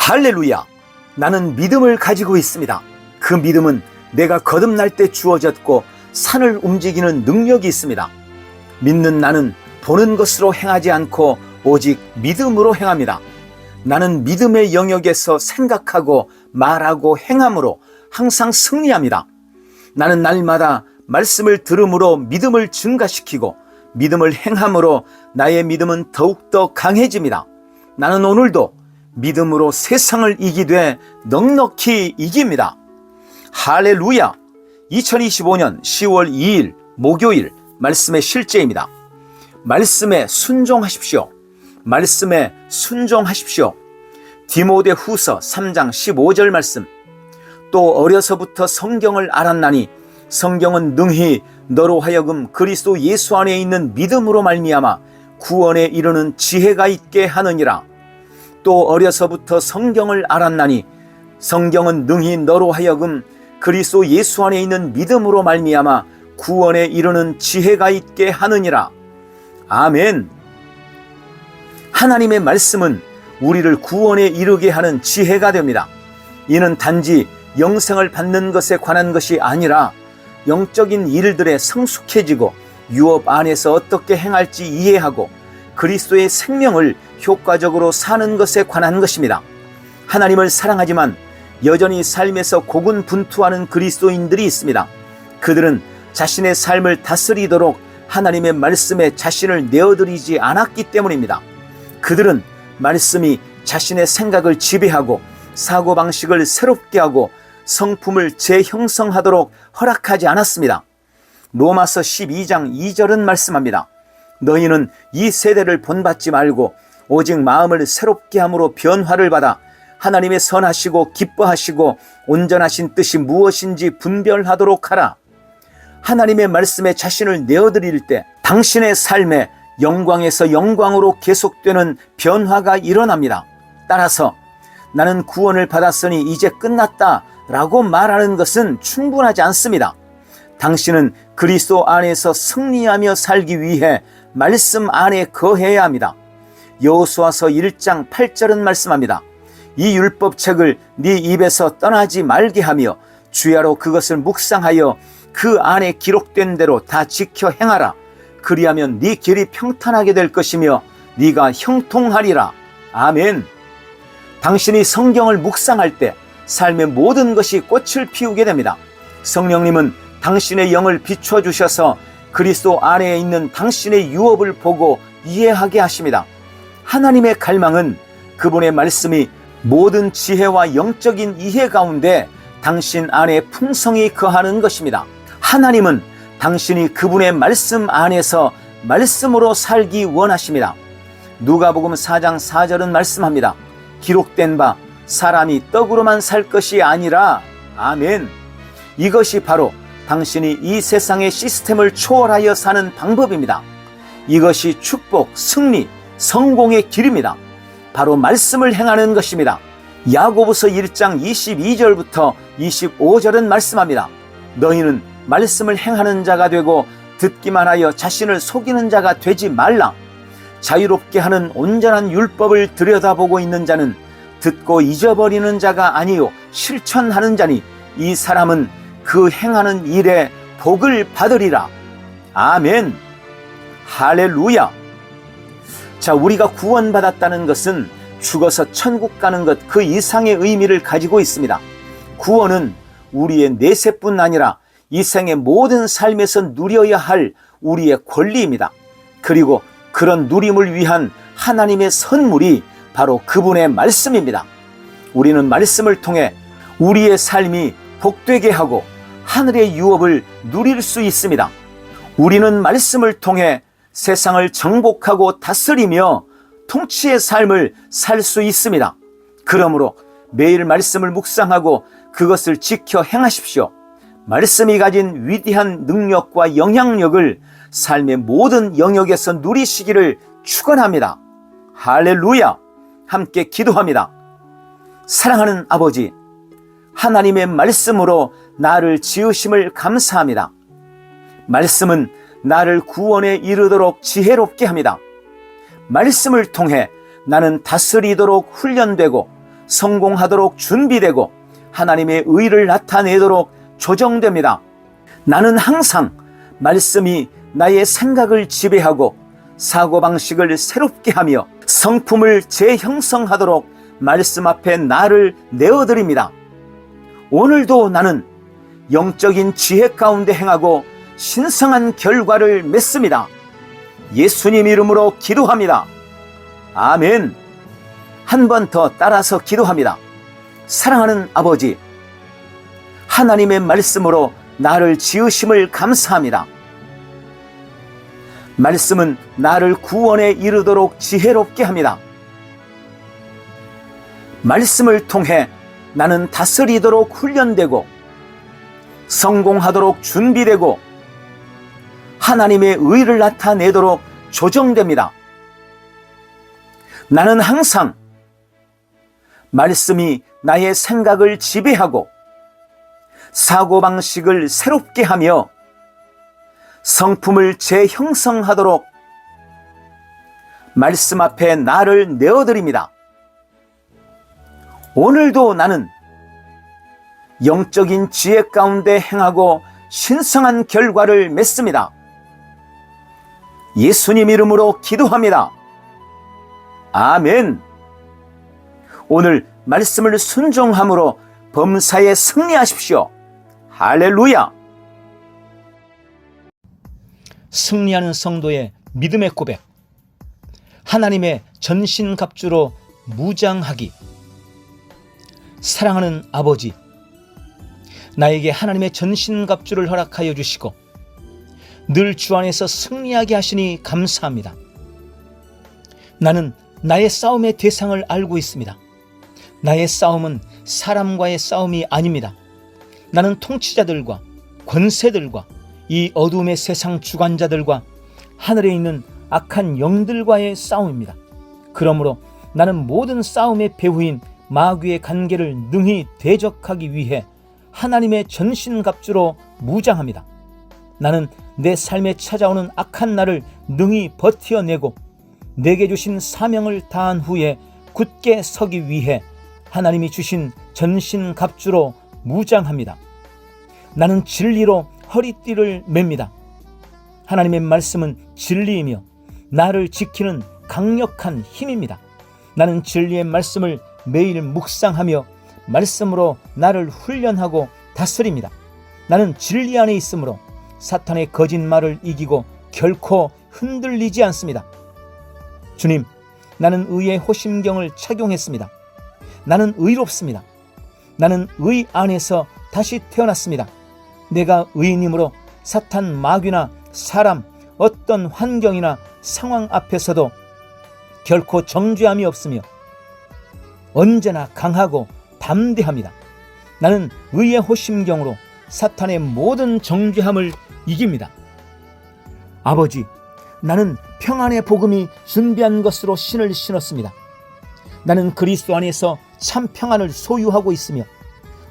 할렐루야! 나는 믿음을 가지고 있습니다. 그 믿음은 내가 거듭날 때 주어졌고 산을 움직이는 능력이 있습니다. 믿는 나는 보는 것으로 행하지 않고 오직 믿음으로 행합니다. 나는 믿음의 영역에서 생각하고 말하고 행함으로 항상 승리합니다. 나는 날마다 말씀을 들음으로 믿음을 증가시키고 믿음을 행함으로 나의 믿음은 더욱더 강해집니다. 나는 오늘도 믿음으로 세상을 이기되 넉넉히 이깁니다. 할렐루야! 2025년 10월 2일 목요일 말씀의 실제입니다. 말씀에 순종하십시오. 말씀에 순종하십시오. 디모데 후서 3장 15절 말씀. 또 어려서부터 성경을 알았나니 성경은 능히 너로 하여금 그리스도 예수 안에 있는 믿음으로 말미암아 구원에 이르는 지혜가 있게 하느니라. 또 어려서부터 성경을 알았나니 성경은 능히 너로 하여금 그리스도 예수 안에 있는 믿음으로 말미암아 구원에 이르는 지혜가 있게 하느니라. 아멘. 하나님의 말씀은 우리를 구원에 이르게 하는 지혜가 됩니다. 이는 단지 영생을 받는 것에 관한 것이 아니라 영적인 일들에 성숙해지고 유업 안에서 어떻게 행할지 이해하고 그리스도의 생명을 효과적으로 사는 것에 관한 것입니다. 하나님을 사랑하지만 여전히 삶에서 고군분투하는 그리스도인들이 있습니다. 그들은 자신의 삶을 다스리도록 하나님의 말씀에 자신을 내어드리지 않았기 때문입니다. 그들은 말씀이 자신의 생각을 지배하고 사고방식을 새롭게 하고 성품을 재형성하도록 허락하지 않았습니다. 로마서 12장 2절은 말씀합니다. 너희는 이 세대를 본받지 말고 오직 마음을 새롭게 함으로 변화를 받아 하나님의 선하시고 기뻐하시고 온전하신 뜻이 무엇인지 분별하도록 하라. 하나님의 말씀에 자신을 내어드릴 때 당신의 삶에 영광에서 영광으로 계속되는 변화가 일어납니다. 따라서 나는 구원을 받았으니 이제 끝났다 라고 말하는 것은 충분하지 않습니다. 당신은 그리스도 안에서 승리하며 살기 위해 말씀 안에 거해야 합니다. 여호수아서 1장 8절은 말씀합니다. 이 율법책을 네 입에서 떠나지 말게 하며 주야로 그것을 묵상하여 그 안에 기록된 대로 다 지켜 행하라. 그리하면 네 길이 평탄하게 될 것이며 네가 형통하리라. 아멘. 당신이 성경을 묵상할 때 삶의 모든 것이 꽃을 피우게 됩니다. 성령님은 당신의 영을 비춰 주셔서 그리스도 안에 있는 당신의 유업을 보고 이해하게 하십니다. 하나님의 갈망은 그분의 말씀이 모든 지혜와 영적인 이해 가운데 당신 안에 풍성히 거하는 것입니다. 하나님은 당신이 그분의 말씀 안에서 말씀으로 살기 원하십니다. 누가복음 4장 4절은 말씀합니다. 기록된 바 사람이 떡으로만 살 것이 아니라 아멘. 이것이 바로 당신이 이 세상의 시스템을 초월하여 사는 방법입니다. 이것이 축복, 승리, 성공의 길입니다. 바로 말씀을 행하는 것입니다. 야고보서 1장 22절부터 25절은 말씀합니다. 너희는 말씀을 행하는 자가 되고 듣기만 하여 자신을 속이는 자가 되지 말라. 자유롭게 하는 온전한 율법을 들여다보고 있는 자는 듣고 잊어버리는 자가 아니요 실천하는 자니 이 사람은 그 행하는 일에 복을 받으리라. 아멘. 할렐루야. 자, 우리가 구원받았다는 것은 죽어서 천국 가는 것 그 이상의 의미를 가지고 있습니다. 구원은 우리의 내세뿐 아니라 이 생의 모든 삶에서 누려야 할 우리의 권리입니다. 그리고 그런 누림을 위한 하나님의 선물이 바로 그분의 말씀입니다. 우리는 말씀을 통해 우리의 삶이 복되게 하고 하늘의 유업을 누릴 수 있습니다. 우리는 말씀을 통해 세상을 정복하고 다스리며 통치의 삶을 살 수 있습니다. 그러므로 매일 말씀을 묵상하고 그것을 지켜 행하십시오. 말씀이 가진 위대한 능력과 영향력을 삶의 모든 영역에서 누리시기를 축원합니다. 할렐루야! 함께 기도합니다. 사랑하는 아버지, 하나님의 말씀으로 나를 지으심을 감사합니다. 말씀은 나를 구원에 이르도록 지혜롭게 합니다. 말씀을 통해 나는 다스리도록 훈련되고 성공하도록 준비되고 하나님의 의를 나타내도록 조정됩니다. 나는 항상 말씀이 나의 생각을 지배하고 사고방식을 새롭게 하며 성품을 재형성하도록 말씀 앞에 나를 내어드립니다. 오늘도 나는 영적인 지혜 가운데 행하고 신성한 결과를 맺습니다. 예수님 이름으로 기도합니다. 아멘. 한 번 더 따라서 기도합니다. 사랑하는 아버지, 하나님의 말씀으로 나를 지으심을 감사합니다. 말씀은 나를 구원에 이르도록 지혜롭게 합니다. 말씀을 통해 나는 다스리도록 훈련되고 성공하도록 준비되고 하나님의 의를 나타내도록 조정됩니다. 나는 항상 말씀이 나의 생각을 지배하고 사고방식을 새롭게 하며 성품을 재형성하도록 말씀 앞에 나를 내어드립니다. 오늘도 나는 영적인 지혜 가운데 행하고 신성한 결과를 맺습니다. 예수님 이름으로 기도합니다. 아멘. 오늘 말씀을 순종함으로 범사에 승리하십시오. 할렐루야. 승리하는 성도의 믿음의 고백. 하나님의 전신갑주로 무장하기. 사랑하는 아버지, 나에게 하나님의 전신갑주를 허락하여 주시고 늘 주 안에서 승리하게 하시니 감사합니다. 나는 나의 싸움의 대상을 알고 있습니다. 나의 싸움은 사람과의 싸움이 아닙니다. 나는 통치자들과 권세들과 이 어둠의 세상 주관자들과 하늘에 있는 악한 영들과의 싸움입니다. 그러므로 나는 모든 싸움의 배후인 마귀의 관계를 능히 대적하기 위해 하나님의 전신갑주로 무장합니다. 나는 내 삶에 찾아오는 악한 날을 능히 버티어내고 내게 주신 사명을 다한 후에 굳게 서기 위해 하나님이 주신 전신갑주로 무장합니다. 나는 진리로 허리띠를 맵니다. 하나님의 말씀은 진리이며 나를 지키는 강력한 힘입니다. 나는 진리의 말씀을 매일 묵상하며 말씀으로 나를 훈련하고 다스립니다. 나는 진리 안에 있으므로 사탄의 거짓말을 이기고 결코 흔들리지 않습니다. 주님, 나는 의의 호심경을 착용했습니다. 나는 의롭습니다. 나는 의 안에서 다시 태어났습니다. 내가 의인이므로 사탄 마귀나 사람 어떤 환경이나 상황 앞에서도 결코 정죄함이 없으며 언제나 강하고 담대합니다. 나는 의의 호심경으로 사탄의 모든 정죄함을 이깁니다. 아버지, 나는 평안의 복음이 준비한 것으로 신을 신었습니다. 나는 그리스도 안에서 참 평안을 소유하고 있으며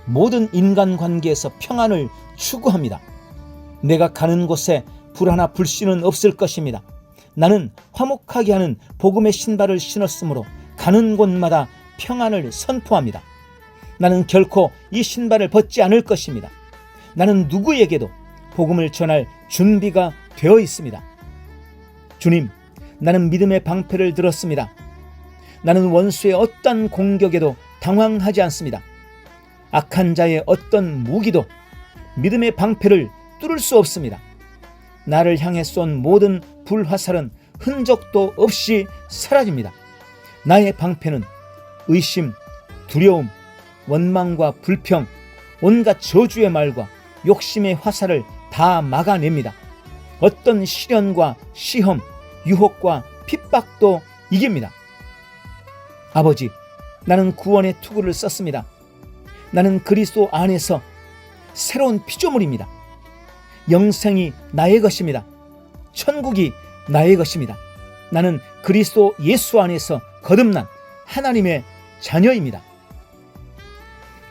모든 인간 관계에서 평안을 추구합니다. 내가 가는 곳에 불하나 불씨는 없을 것입니다. 나는 화목하게 하는 복음의 신발을 신었으므로 가는 곳마다 평안을 선포합니다. 나는 결코 이 신발을 벗지 않을 것입니다. 나는 누구에게도 복음을 전할 준비가 되어 있습니다. 주님, 나는 믿음의 방패를 들었습니다. 나는 원수의 어떤 공격에도 당황하지 않습니다. 악한 자의 어떤 무기도 믿음의 방패를 뚫을 수 없습니다. 나를 향해 쏜 모든 불화살은 흔적도 없이 사라집니다. 나의 방패는 의심, 두려움, 원망과 불평, 온갖 저주의 말과 욕심의 화살을 다 막아냅니다. 어떤 시련과 시험, 유혹과 핍박도 이깁니다. 아버지, 나는 구원의 투구를 썼습니다. 나는 그리스도 안에서 새로운 피조물입니다. 영생이 나의 것입니다. 천국이 나의 것입니다. 나는 그리스도 예수 안에서 거듭난 하나님의 자녀입니다.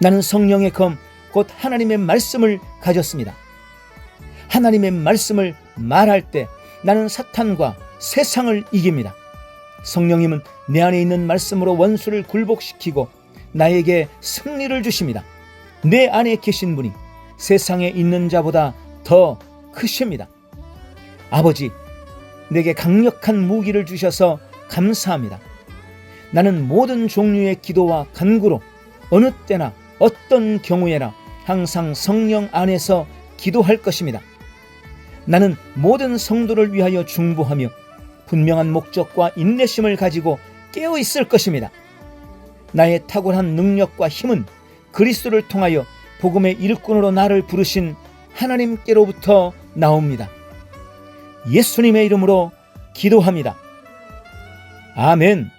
나는 성령의 검, 곧 하나님의 말씀을 가졌습니다. 하나님의 말씀을 말할 때 나는 사탄과 세상을 이깁니다. 성령님은 내 안에 있는 말씀으로 원수를 굴복시키고 나에게 승리를 주십니다. 내 안에 계신 분이 세상에 있는 자보다 더 크십니다. 아버지, 내게 강력한 무기를 주셔서 감사합니다. 나는 모든 종류의 기도와 간구로 어느 때나 어떤 경우에나 항상 성령 안에서 기도할 것입니다. 나는 모든 성도를 위하여 중보하며 분명한 목적과 인내심을 가지고 깨어 있을 것입니다. 나의 탁월한 능력과 힘은 그리스도를 통하여 복음의 일꾼으로 나를 부르신 하나님께로부터 나옵니다. 예수님의 이름으로 기도합니다. 아멘.